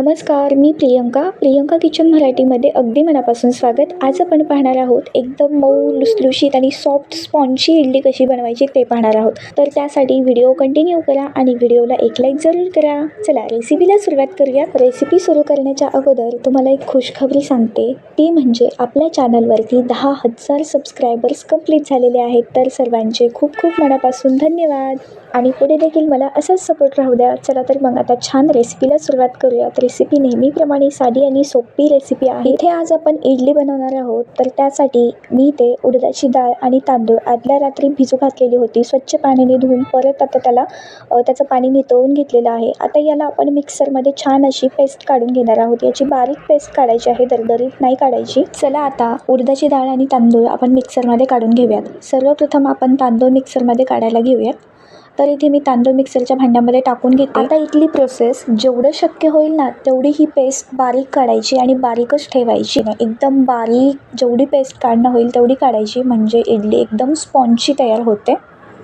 नमस्कार मी प्रियंका. प्रियंका किचन मराठीमध्ये अगदी मनापासून स्वागत. आज आपण पाहणार आहोत एकदम मऊ लुसलुशीत आणि सॉफ्ट स्पॉन्जची इडली कशी बनवायची ते पाहणार आहोत. तर त्यासाठी व्हिडिओ कंटिन्यू करा आणि व्हिडिओला एक लाईक जरूर करा. चला रेसिपीला सुरुवात करूया. रेसिपी सुरू करण्याच्या अगोदर तुम्हाला एक खुशखबरी सांगते. ती म्हणजे आपल्या चॅनलवरती दहा हजार सबस्क्रायबर्स कंप्लीट झालेले आहेत. तर सर्वांचे खूप खूप मनापासून धन्यवाद. आणि पुढे देखील मला असाच सपोर्ट राहू द्या. चला तर मग आता छान रेसिपीला सुरुवात करूया. तर रेसिपी नेहमीप्रमाणे साधी आणि सोपी रेसिपी आहे. इथे आज आपण इडली बनवणार आहोत. तर त्यासाठी मी इथे उडदाची डाळ आणि तांदूळ आदल्या रात्री भिजू घातलेली होती. स्वच्छ पाण्याने धुवून परत आता त्याला त्याचं पाणी नितळून घेतलेलं आहे. आता याला आपण मिक्सरमध्ये छान अशी पेस्ट काढून घेणार आहोत. याची बारीक पेस्ट काढायची आहे. दरदरीत नाही काढायची. चला आता उडदाची डाळ आणि तांदूळ आपण मिक्सरमध्ये काढून घेऊयात. सर्वप्रथम आपण तांदूळ मिक्सरमध्ये काढायला घेऊयात. तर इथे मी तांदूळ मिक्सरच्या भांड्यामध्ये टाकून घेते. आता इथली प्रोसेस जेवढं शक्य होईल ना तेवढी ही पेस्ट बारीक काढायची आणि बारीकच ठेवायची. नाही एकदम बारीक जेवढी पेस्ट काढणं होईल तेवढी काढायची. म्हणजे इडली एकदम स्पॉन्जची तयार होते.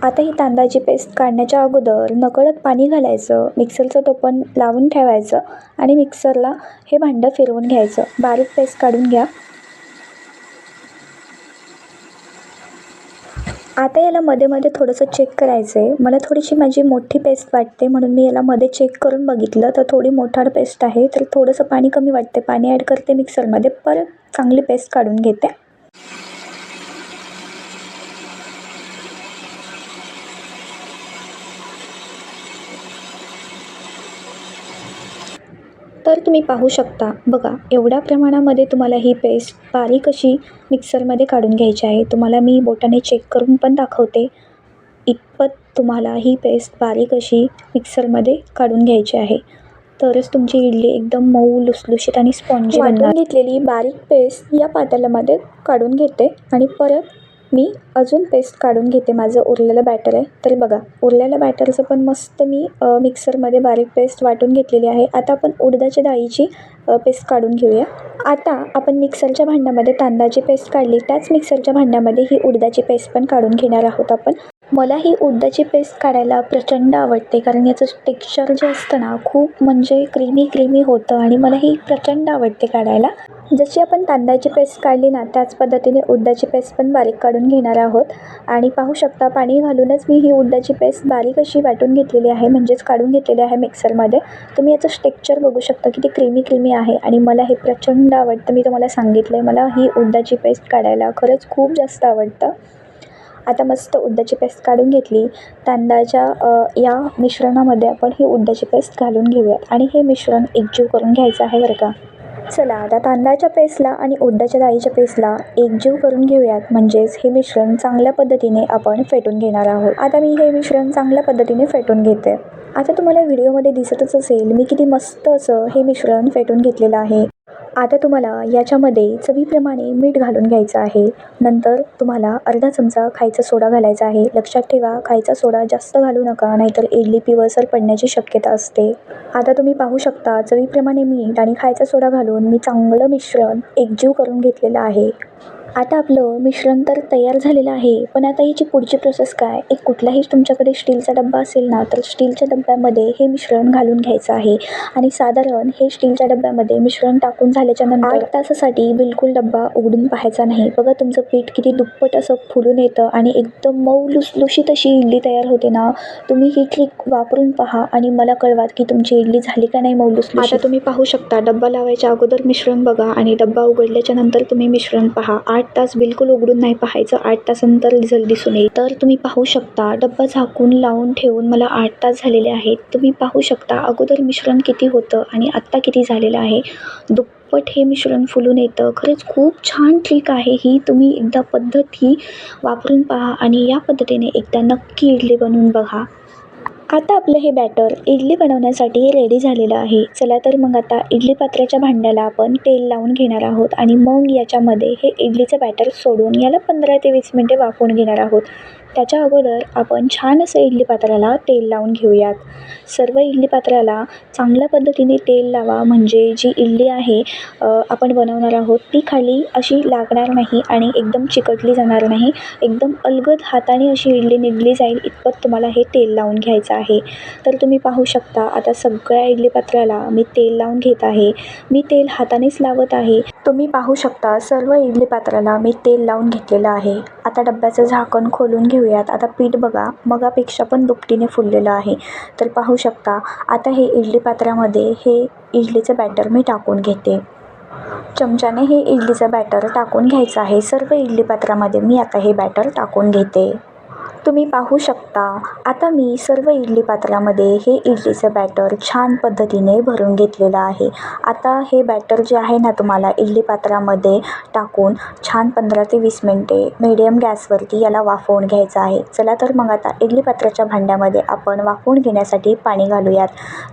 आता ही तांदळाची पेस्ट काढण्याच्या अगोदर नकळत पाणी घालायचं. मिक्सरचं टोपण लावून ठेवायचं आणि मिक्सरला हे भांडं फिरवून घ्यायचं. बारीक पेस्ट काढून घ्या. आता याला मध्ये मध्ये थोडंसं चेक करायचं आहे मला थोडीशी माझी मोठी पेस्ट वाटते म्हणून मी याला मध्ये चेक करून बघितलं. तर थोडी मोठाड पेस्ट आहे तर थोडंसं पाणी कमी वाटते पाणी ॲड करते मिक्सरमध्ये परत चांगली पेस्ट काढून घेते. तर तुम्ही पाहू शकता बघा एवढ्या प्रमाणामध्ये तुम्हाला ही पेस्ट बारीक अशी मिक्सरमध्ये काढून घ्यायची आहे. तुम्हाला मी बोटाने चेक करून पण दाखवते. इतपत तुम्हाला ही पेस्ट बारीक अशी मिक्सरमध्ये काढून घ्यायची आहे. तरच तुमची इडली एकदम मऊ लुसलुशीत आणि स्पॉन्जी बनणार. घेतलेली बारीक पेस्ट या पातेल्यामध्ये काढून घेते आणि परत मी अजून पेस्ट काढून घेते. माझं उरलेलं बॅटर आहे. तर बघा उरलेल्या बॅटरचं पण मस्त मी मिक्सरमध्ये बारीक पेस्ट वाटून घेतलेली आहे. आता आपण उडदाच्या डाळीची पेस्ट काढून घेऊया. आता आपण मिक्सरच्या भांड्यामध्ये तांदळाची पेस्ट काढली. त्याच मिक्सरच्या भांड्यामध्ये ही उडदाची पेस्ट पण काढून घेणार आहोत आपण. मला ही उडदाची पेस्ट काढायला प्रचंड आवडते कारण याचं टेक्स्चर जे असतं ना खूप म्हणजे क्रीमी क्रीमी होतं आणि मला ही प्रचंड आवडते काढायला. जशी आपण तांदळाची पेस्ट काढली ना त्याच पद्धतीने उडदाची पेस्ट पण बारीक काढून घेणार आहोत. आणि पाहू शकता पाणी घालूनच मी ही उडदाची पेस्ट बारीक अशी वाटून घेतलेली आहे म्हणजेच काढून घेतलेली आहे मिक्सरमध्ये तुम्ही याचं टेक्स्चर बघू शकता किती क्रीमी क्रीमी आहे आणि मला हे प्रचंड आवडतं. मी तुम्हाला सांगितलं आहे मला ही उडदाची पेस्ट काढायला खरंच खूप जास्त आवडतं. आता मस्त उडदाची पेस्ट काढून घेतली. तांदळाच्या या मिश्रणामध्ये आपण ही उडदाची पेस्ट घालून घेऊयात. आणि हे मिश्रण एकजीव करून घ्यायचं आहे बरं का? चला आता तांदळाच्या पेस्टला आणि उडदाच्या डाळीच्या पेस्टला एकजीव करून घेऊयात. म्हणजेच हे मिश्रण चांगल्या पद्धतीने आपण फेटून घेणार आहोत. आता मी हे मिश्रण चांगल्या पद्धतीने फेटून घेते. आता तुम्हाला व्हिडिओमध्ये दिसतच असेल मी किती मस्त असं हे मिश्रण फेटून घेतलेलं आहे. आता तुम्हाला याच्यामध्ये चवीप्रमाणे मीठ घालून घ्यायचं आहे. नंतर तुम्हाला अर्धा चमचा खायचा सोडा घालायचा आहे. लक्षात ठेवा खायचा सोडा जास्त घालू नका नाहीतर इडली पिवळसर पडण्याची शक्यता असते. आता तुम्ही पाहू शकता चवीप्रमाणे मीठ आणि खायचा सोडा घालून मी चांगलं मिश्रण एकजीव करून घेतलेलं आहे. आता आपलं मिश्रण तर तयार झालेलं आहे पण आता याची पुढची प्रोसेस काय? एक कुठलाही तुमच्याकडे स्टीलचा डब्बा असेल ना तर स्टीलच्या डब्यामध्ये हे मिश्रण घालून घ्यायचं आहे. आणि साधारण हे स्टीलच्या डब्यामध्ये मिश्रण टाकून झाल्याच्यानंतर आठ तासासाठी बिलकुल डब्बा उघडून पाहायचा नाही. बघा तुमचं पीठ किती दुप्पट असं फुलून येतं आणि एकदम मऊ लुसलुशीत अशी इडली तयार होते ना तुम्ही ही ट्रिक वापरून पहा आणि मला कळवा की तुमची इडली झाली का नाही मऊ लुसलुशीत आता तुम्ही पाहू शकता डब्बा लावायच्या अगोदर मिश्रण बघा आणि डब्बा उघडल्याच्या नंतर तुम्ही मिश्रण पहा. आठ तास बिलकुल उघडून नाही पाहायचं. आठ तासानंतर रिझल्ट दिसून येईल. तर तुम्ही पाहू शकता डब्बा झाकून लावून ठेवून मला आठ तास झालेले आहेत. तुम्ही पाहू शकता अगोदर मिश्रण किती होतं आणि आत्ता किती झालेलं आहे. दुप्पट हे मिश्रण फुलून येतं. खरंच खूप छान ट्रिक आहे ही. तुम्ही एकदा पद्धत ही वापरून पहा आणि या पद्धतीने एकदा नक्की इडली बनवून बघा. आता आपलं हे बॅटर इडली बनवण्यासाठी रेडी झालेलं आहे. चला तर मग आता इडली पात्राच्या भांड्याला आपण तेल लावून घेणार आहोत आणि मग याच्यामध्ये हे इडलीचं बॅटर सोडून याला पंधरा ते वीस मिनटे वाफवून घेणार आहोत. त्याच्या अगोदर आपण छान असं इडली पात्राला तेल लावून घेऊयात. सर्व इडली पात्राला चांगल्या पद्धतीने तेल लावा. म्हणजे जी इडली आहे आपण बनवणार आहोत ती खाली अशी लागणार नाही आणि एकदम चिकटली जाणार नाही. एकदम अलगद हाताने अशी इडली निघली जाईल इतपत तुम्हाला हे तेल लावून घ्यायचं आहे. तर तुम्ही पाहू शकता आता सगळ्या इडली पात्राला मी तेल लावून घेत आहे. मी तेल हातानेच लावत आहे. तुम्ही पाहू शकता सर्व इडली पात्राला मी तेल लावून घेतलेलं आहे. आता डब्याचं झाकण खोलून घेऊ घेऊयात. आता पीठ बघा. मगापेक्षा पण दुपटीने फुललेलं आहे. तर पाहू शकता आता हे इडली पात्रामध्ये हे इडलीचं बॅटर मी टाकून घेते. चमच्याने हे इडलीचं बॅटर टाकून घ्यायचं आहे. सर्व इडली पात्रामध्ये मी आता हे बॅटर टाकून घेते. तुम्ही पाहू शकता. आता मी सर्व इडली पात्रामध्ये हे इडलीचं बॅटर छान पद्धतीने भरून घेतलेलं आहे. आता हे बॅटर जे आहे ना तुम्हाला इडली पात्रामध्ये टाकून छान पंधरा ते वीस मिनटे मीडियम गॅसवरती याला वाफवून घ्यायचं आहे. चला तर मग आता इडली पात्राच्या भांड्यामध्ये आपण वाफवून घेण्यासाठी पाणी घालूयात.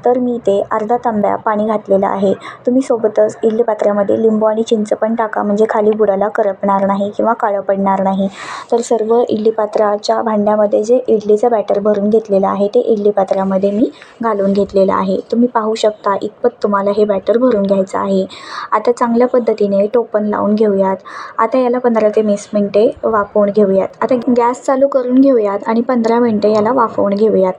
तर मी ते अर्धा तांब्या पाणी घातलेलं आहे. तुम्ही सोबतच इडली पात्रामध्ये लिंबू आणि चिंच पण टाका. म्हणजे खाली बुडाला करपणार नाही किंवा काळं पडणार नाही. तर सर्व इडली पात्राच्या भांड्या भांड्यामध्ये जे इडलीचं बॅटर भरून घेतलेलं आहे ते इडली पात्रामध्ये मी घालून घेतलेलं आहे. तुम्ही पाहू शकता इतपत तुम्हाला हे बॅटर भरून घ्यायचं आहे. आता चांगल्या पद्धतीने टोपण लावून घेऊयात. आता याला पंधरा ते वीस मिनटे वाफवून घेऊयात. आता गॅस चालू करून घेऊयात आणि पंधरा मिनटे याला वाफवून घेऊयात.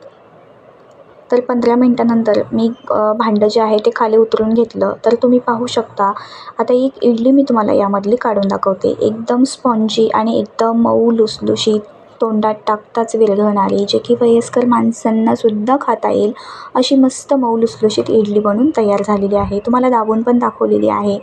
तर पंधरा मिनटानंतर मी भांडं जे आहे ते खाली उतरून घेतलं. तर तुम्ही पाहू शकता आता एक इडली मी तुम्हाला यामधली काढून दाखवते. एकदम स्पॉन्जी आणि एकदम मऊ लुसलुशीत तोंडात टाकताच विरघळणारी जे की वयस्कर माणसांनासुद्धा खाता येईल अशी मस्त मऊ लुसलुशीत इडली बनून तयार झालेली आहे. तुम्हाला दाबून पण दाखवलेली आहे.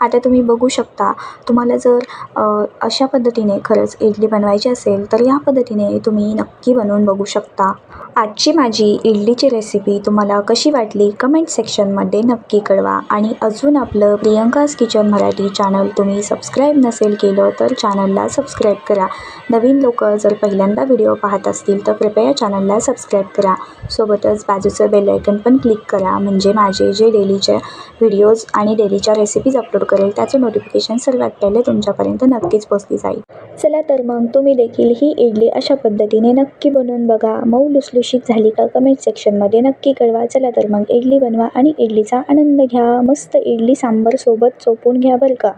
आता तुम्ही बघू शकता तुम्हाला जर अशा पद्धतीने खरंच इडली बनवायची असेल तर या पद्धतीने तुम्ही नक्की बनवून बघू शकता. आजची माझी इडलीची रेसिपी तुम्हाला कशी वाटली कमेंट सेक्शनमध्ये नक्की कळवा. आणि अजून आपलं प्रियंकाज किचन मराठी चॅनल तुम्ही सबस्क्राईब नसेल केलं तर चॅनलला सबस्क्राईब करा. नवीन लोक जर पहिल्यांदा व्हिडिओ पाहत असतील तर कृपया चॅनलला सबस्क्राईब करा. सोबतच बाजूचं बेलायकन पण क्लिक करा म्हणजे माझे जे डेलीचे व्हिडिओज आणि डेलीच्या रेसिपीज अपलोड करेल त्याचं नोटिफिकेशन सर्वात पहिले तुमच्यापर्यंत नक्कीच पोचली जाईल. चला तर मग तुम्ही देखील ही इडली अशा पद्धतीने नक्की बनवून बघा. मऊ लुसलुशीत झाली का कमेंट सेक्शनमध्ये नक्की कळवा. चला तर मग इडली बनवा आणि इडलीचा आनंद घ्या. मस्त इडली सांबरसोबत चोपून घ्या बरं का.